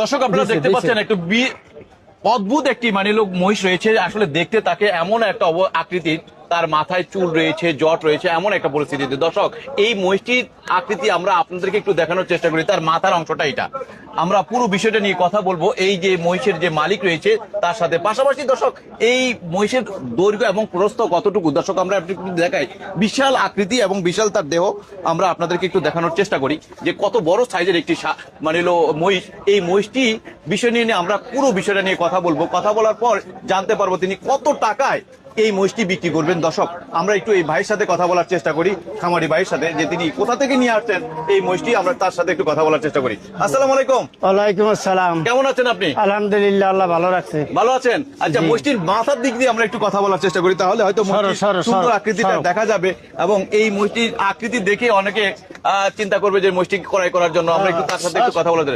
দর্শক আপনারা দেখতে পাচ্ছেন একটু অদ্ভুত একটি মানে লোক মহিষ রয়েছে। আসলে দেখতে তাকে এমন একটা আকৃতির। তার মাথায় চুল রয়েছে, জট রয়েছে, এমন একটা পরিস্থিতিতে দর্শক, এই মহিষটির আকৃতি আমরা আপনাদেরকে একটু দেখানোর চেষ্টা করি। তার মাথার অংশটা এটা। আমরা পুরো বিষয়টা নিয়ে কথা বলব। এই যে মহিষের যে মালিক রয়েছে, তার সাথে পাশাপাশি দর্শক, এই মহিষের দৈর্ঘ্য এবং প্রস্থ কতটুকু? দর্শক, আমরা দেখাই। বিশাল আকৃতি এবং বিশাল তার দেহ আমরা আপনাদেরকে একটু দেখানোর চেষ্টা করি যে কত বড় সাইজের একটি মানে হলো মহিষ। এই মহিষটি বিষয় নিয়ে আমরা পুরো বিষয়টা নিয়ে কথা বলব। কথা বলার পর জানতে পারব তিনি কত টাকায় এই মহিষটি বিক্রি করবেন। দর্শক আমরা একটু এই ভাইয়ের সাথে কথা বলার চেষ্টা করি খামারি ভাইয়ের সাথে যে তিনি কোথা থেকে নিয়ে আসছেন এই মহিষটি আমরা তার সাথে একটু কথা বলার চেষ্টা করি। আসসালামু আলাইকুম। ওয়ালাইকুম আসসালাম। কেমন আছেন আপনি? আলহামদুলিল্লাহ আল্লাহ ভালো রাখছে। ভালো আছেন? আচ্ছা মহিষটির মাথার দিক দিয়ে আমরা একটু কথা বলার চেষ্টা করি তাহলে হয়তো সুন্দর আকৃতিটা দেখা যাবে এবং এই মহিষটির আকৃতি দেখে অনেকে আহ, চিন্তা করবে যে মহিষটি ক্রয় করার জন্য আমরা একটু তার সাথে একটু কথা বলে দেব